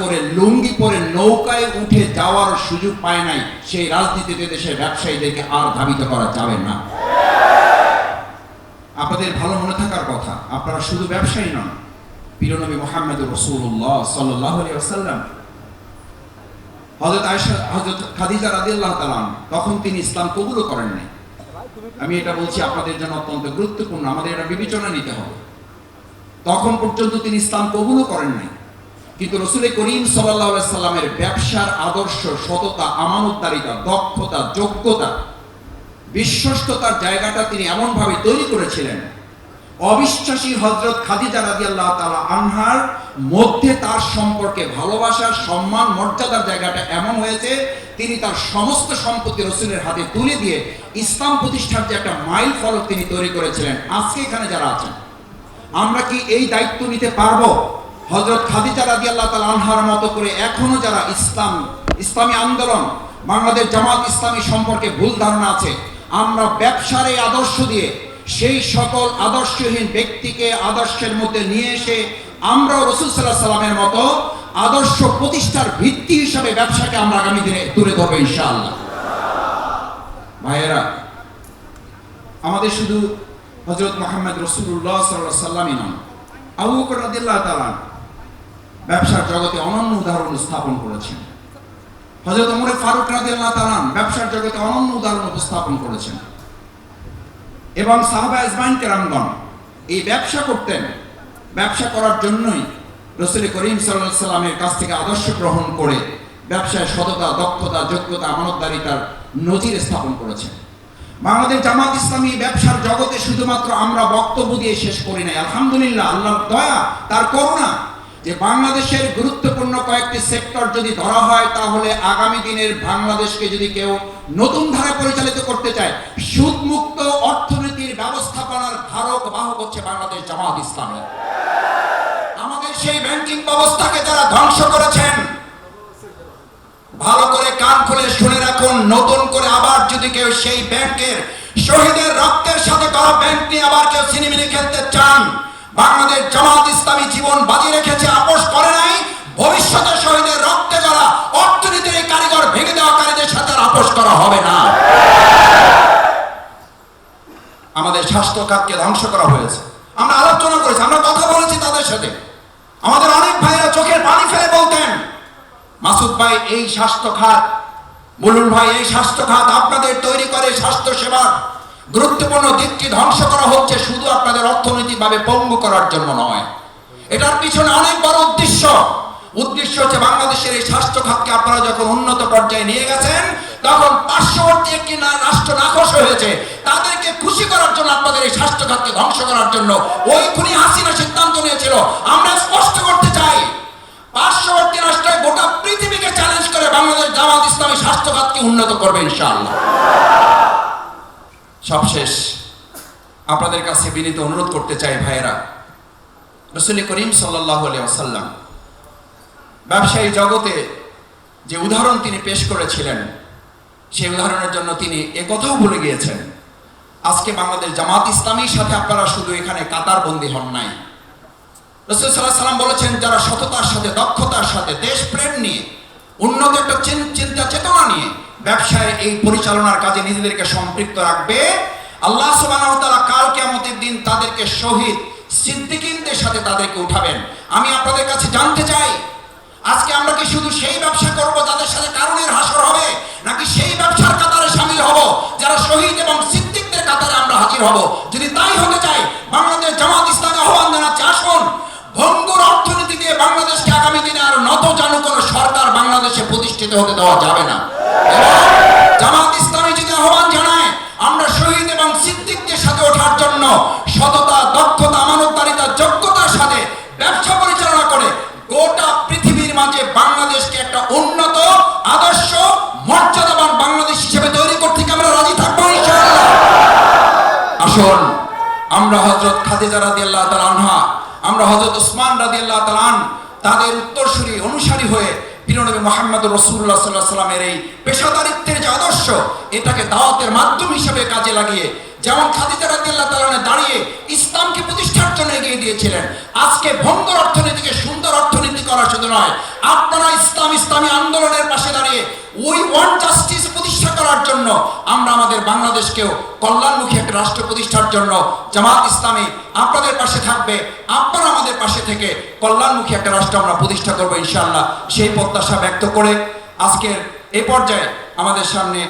করে লুঙ্গি পরে নৌকায় উঠে যাওয়ার সুযোগ পায় নাই, সেই রাজনীতিতে দেশের ব্যবসায়ীদেরকে আর ধাবিত করা যাবে না। আপনাদের ভালো মনে থাকার কথা, আপনারা শুধু ব্যবসায়ী নন প্রিয়নবী মোহাম্মদ রসুল্লাহ সাল্লাহ আসাল্লাম হজরত আয়সা হজরত খাদিজা রাদিয়াল্লাহু তাআলা তখন তিনি ইসলাম কবুলও করেন আমি এটা বলছি আপনাদের জন্য অত্যন্ত গুরুত্বপূর্ণ, আমাদের এটা বিবেচনা নিতে হবে। তখন পর্যন্ত তিনি ইসলাম কবুলও করেন নাই। কিন্তু রসুল করিম সাল্লামের ব্যবসার আদর্শ, সততা, আমানতদারিতা, দক্ষতা, যোগ্যতা, বিশ্বস্ততার জায়গাটা তিনি এমনভাবে তৈরি করেছিলেন। অবিশ্বাসী হজরত খাদিজা রাজি আল্লাহ তালা আনহার মধ্যে তার সম্পর্কে ভালোবাসার সম্মান, মর্যাদার জায়গাটা এমন হয়েছে, তিনি তার সমস্ত সম্পত্তি রসুলের হাতে তুলে দিয়ে ইসলাম প্রতিষ্ঠার যে একটা মাইল ফলক তিনি তৈরি করেছিলেন। আজকে এখানে যারা আছেন, আমরা কি এই দায়িত্ব নিতে পারব? হজরত খাদিজা রাজি আল্লাহ তালা আনহার মতো করে এখনও যারা ইসলাম, ইসলামী আন্দোলন, বাংলাদেশ জামাত ইসলামী সম্পর্কে ভুল ধারণা আছে, আমরা ব্যবসার এই আদর্শ দিয়ে সেই সকল আদর্শহীন ব্যক্তিকে আদর্শের মধ্যে নিয়ে এসে আমরা রসুল সাল্লাহ সাল্লামের মতো আদর্শ প্রতিষ্ঠার ভিত্তি হিসাবে ব্যবসাকে আমরা আগামী দিনে তুলে ধরবো ইনশাআল্লাহ। ভাইয়েরা, আমাদের শুধু হজরত মোহাম্মদ রসুল্লাহ সাল্লাহ সাল্লামই নন, আবু বকর তাআলা ব্যবসার জগতে অনন্য উদাহরণ স্থাপন করেছেন। হজরত ওমর ফারুক রাদিয়াল্লাহু তাআলা ব্যবসার জগতে অনন্য উদাহরণ উপস্থাপন করেছেন। এবং সাহাবা ইসমাইন কেরামগণ এই ব্যবসা করতেন। ব্যবসা করার জন্যই রসুল করিম সাল্লাহ সাল্লামের কাছ থেকে আদর্শ গ্রহণ করে ব্যবসায় সততা, দক্ষতা, যোগ্যতা, আমানতদারিতার নজির স্থাপন করেছেন। বাংলাদেশ জামাত ইসলামী ব্যবসার জগতে শুধুমাত্র আমরা বক্তব্য দিয়ে শেষ করি নাই। আলহামদুলিল্লাহ, আল্লাহর দয়া, তার করুণা যে বাংলাদেশের গুরুত্বপূর্ণ কয়েকটি সেক্টর যদি ধরা হয়, তাহলে আগামী দিনের বাংলাদেশকে যদি কেউ নতুন ধারা পরিচালিত করতে চায়, সুদমুক্ত অর্থনীতির ব্যবস্থাপনার ধারক, বাহক হচ্ছে বাংলাদেশ জামাত ইসলামী। আমাদের সেই ব্যাংকিং ব্যবস্থাকে যারা ধ্বংস করেছেন, ভালো করে কান খুলে শুনে রাখুন, নতুন করে আবার যদি কেউ সেই ব্যাংকের শহীদের রক্তের সাথে করা ব্যাংক নিয়ে আবার কেউ সিনেমিনি খেলতে চান বাংলাদেশ জামাত ইসলামী জীবন বাজি রেখেছে, আপোষ করে নাই। ভবিষ্যতে শহীদের রক্তে যারা অর্থনীতির কারিগর ভেঙে দেওয়া কারীদের সাথে আপোষ করা হবে না। আমাদের স্বাস্থ্য খাতকে ধ্বংস করা হয়েছে। আমরা আলোচনা করেছি, আমরা কথা বলেছি তাদের সাথে। আমাদের অনেক ভাইরা চোখের পানি ফেলে বলতেন, মাসুদ ভাই, এই স্বাস্থ্য খাত, মুলুল ভাই, এই স্বাস্থ্য খাত আপনাদের তৈরি করে স্বাস্থ্য সেবার গুরুত্বপূর্ণ দিকটি ধ্বংস করা হচ্ছে শুধু আপনাদের অর্থনৈতিকভাবে পঙ্গু করার জন্য নয়। এটার পিছনে অনেক বড় উদ্দেশ্য। উদ্দেশ্য হচ্ছে বাংলাদেশের এই স্বাস্থ্য খাতকে আপনারা যখন উন্নত পর্যায়ে নিয়ে গেছেন, তখন পার্শ্ববর্তী একটি রাষ্ট্র নাকশ হয়েছে। তাদেরকে খুশি করার জন্য আপনাদের এই স্বাস্থ্য খাতকে ধ্বংস করার জন্য ওই খুনি হাসিনা সিদ্ধান্ত নিয়েছিল। আমরা স্পষ্ট করতে চাই, পার্শ্ববর্তী রাষ্ট্রে গোটা পৃথিবীকে চ্যালেঞ্জ করে বাংলাদেশ জামাত ইসলামী স্বাস্থ্য খাতকে উন্নত করবে ইনশাআল্লাহ। সবশেষ আপনাদের কাছে বিনীত অনুরোধ করতে চাই ভাইয়েরা। রসুল করিম সাল্লাহ আসাল্লাম ব্যবসায়ী জগতে যে উদাহরণ তিনি পেশ করেছিলেন, সেই উদাহরণের জন্য তিনি একথাও ভুলে গিয়েছেন, আজকে বাংলাদেশ জামাত ইসলামীর সাথে আপনারা শুধু এখানে কাতার বন্দী হন নাই। রসুল সাল্লাহ সাল্লাম বলেছেন, যারা সততার সাথে, দক্ষতার সাথে দেশপ্রেম নিয়ে উন্নত একটা চিন- চিন্তা চেতনা নিয়ে ব্যবসায় এই পরিচালনার কাজে নিজেদেরকে সম্পৃক্ত রাখবে। আল্লাহ তাআলা কাল কিয়ামতের দিন তাদেরকে শহীদ সিদ্দিকিনদের সাথে তাদেরকে উঠাবেন। আমি আপনাদের কাছে জানতে চাই, আজকে আমরা কি শুধু সেই ব্যবসা করব যাদের সাথে কারণের হাসর হবে, নাকি সেই ব্যবসার কাতারে সামিল হব, যারা শহীদ এবং সিদ্দিকদের কাতারে আমরা হাজির হব? যদি তাই হতে চাই, বাংলাদেশ জামাত ইসলামী আহ্বান জানাচ্ছে, আসুন। ভঙ্গুর অর্থনীতি দিয়ে বাংলাদেশকে আগামী দিনে আর নত জানু কোনো সরকার বাংলাদেশে প্রতিষ্ঠিত হতে দেওয়া যাবে না। আমরা আদর্শ, মর্যাদাবান বাংলাদেশ হিসেবে তৈরি করতে আমরা রাজি থাকব আসুন, আমরা হজরত খাদিজা রাদিয়াল্লাহু তাআলা আনহা, আমরা হজরত ওসমান রাদিয়াল্লাহু তাআলা তাদের উত্তরসূরি অনুসারী হয়ে প্রিয়নবী মোহাম্মদ রসুল্লাহ সাল্লাহ সাল্লামের এই পেশাদারিত্বের যে আদর্শ, এটাকে দাওয়াতের মাধ্যম হিসেবে কাজে লাগিয়ে যেমন খাদিজা রাদিয়াল্লাহু তাআলা দাঁড়িয়ে ইসলামকে প্রতিষ্ঠার জন্য এগিয়ে দিয়েছিলেন। আজকে ভঙ্গর অর্থনীতিকে সুন্দর অর্থনীতি করা শুধু নয়, আপনারা ইসলাম, ইসলামী আন্দোলনের পাশে দাঁড়িয়ে ওই ওয়ান জাস্টিস প্রতিষ্ঠা করার জন্য আমরা আমাদের বাংলাদেশকেও কল্যাণমুখী একটা রাষ্ট্র প্রতিষ্ঠার জন্য জামাত ইসলামী আপনাদের পাশে থাকবে, আপনারা আমাদের পাশে থেকে কল্যাণমুখী একটা রাষ্ট্র আমরা প্রতিষ্ঠা করব ইনশাআল্লাহ। সেই প্রত্যাশা ব্যক্ত করে আজকের এ পর্যায়ে আমাদের সামনে